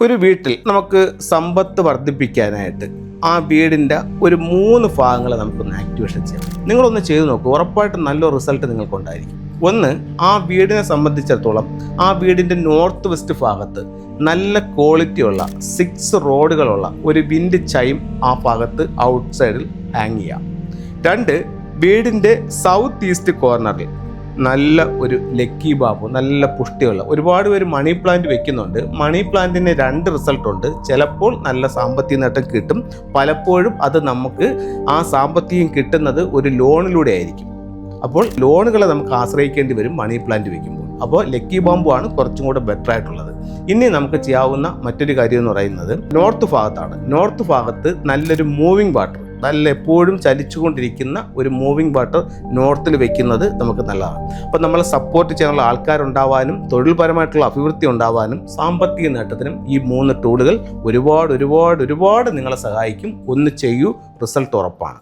ഒരു വീട്ടിൽ നമുക്ക് സമ്പത്ത് വർദ്ധിപ്പിക്കാനായിട്ട് ആ വീടിന്റെ ഒരു മൂന്ന് ഭാഗങ്ങൾ നമുക്കൊന്ന് ആക്ടിവേഷൻ ചെയ്യാം. നിങ്ങളൊന്ന് ചെയ്ത് നോക്കൂ. ഉറപ്പായിട്ടും നല്ല റിസൾട്ട് നിങ്ങൾക്കുണ്ടായിരിക്കും. ഒന്ന് ആ വീടിനെ സംബന്ധിച്ചിടത്തോളം ആ വീടിന്റെ നോർത്ത് വെസ്റ്റ് ഭാഗത്ത് നല്ല ക്വാളിറ്റിയുള്ള സിക്സ് റോഡുകളുള്ള ഒരു വിൻഡ് ചൈം ആ ഭാഗത്ത് ഔട്ട് സൈഡിൽ ഹാങ് ചെയ്യാം. രണ്ട് വീടിന്റെ സൗത്ത് ഈസ്റ്റ് കോർണറിൽ നല്ല ഒരു ലക്കി ബാബു നല്ല പുഷ്ടിയുള്ള ഒരുപാട് പേര് മണി പ്ലാന്റ് വെക്കുന്നുണ്ട്. മണി പ്ലാന്റിന് രണ്ട് റിസൾട്ട് ഉണ്ട്. ചിലപ്പോൾ നല്ല സാമ്പത്തിക നേട്ടം കിട്ടും. പലപ്പോഴും അത് നമുക്ക് ആ സാമ്പത്തികം കിട്ടുന്നത് ഒരു ലോണിലൂടെ ആയിരിക്കും. അപ്പോൾ ലോണുകളെ നമുക്ക് ആശ്രയിക്കേണ്ടി വരും മണി പ്ലാന്റ് വെക്കുമ്പോൾ. അപ്പോൾ ലക്കി ബാമ്പു ആണ് കുറച്ചും കൂടെ ബെറ്റർ ആയിട്ടുള്ളത്. ഇനി നമുക്ക് ചെയ്യാവുന്ന മറ്റൊരു കാര്യം എന്ന് പറയുന്നത് നോർത്ത് ഭാഗത്താണ്. നോർത്ത് ഭാഗത്ത് നല്ലൊരു മൂവിങ് വാട്ടർ നല്ല എപ്പോഴും ചലിച്ചുകൊണ്ടിരിക്കുന്ന ഒരു മൂവിങ് വാട്ടർ നോർത്തിൽ വെക്കുന്നത് നമുക്ക് നല്ലതാണ്. അപ്പോൾ നമ്മളെ സപ്പോർട്ട് ചെയ്യാനുള്ള ആൾക്കാരുണ്ടാവാനും തൊഴിൽപരമായിട്ടുള്ള അഭിവൃദ്ധി ഉണ്ടാവാനും സാമ്പത്തിക നേട്ടത്തിനും ഈ മൂന്ന് ടൂളുകൾ ഒരുപാട് ഒരുപാട് ഒരുപാട് നിങ്ങളെ സഹായിക്കും. ഒന്ന് ചെയ്യൂ റിസൾട്ട് ഉറപ്പാണ്.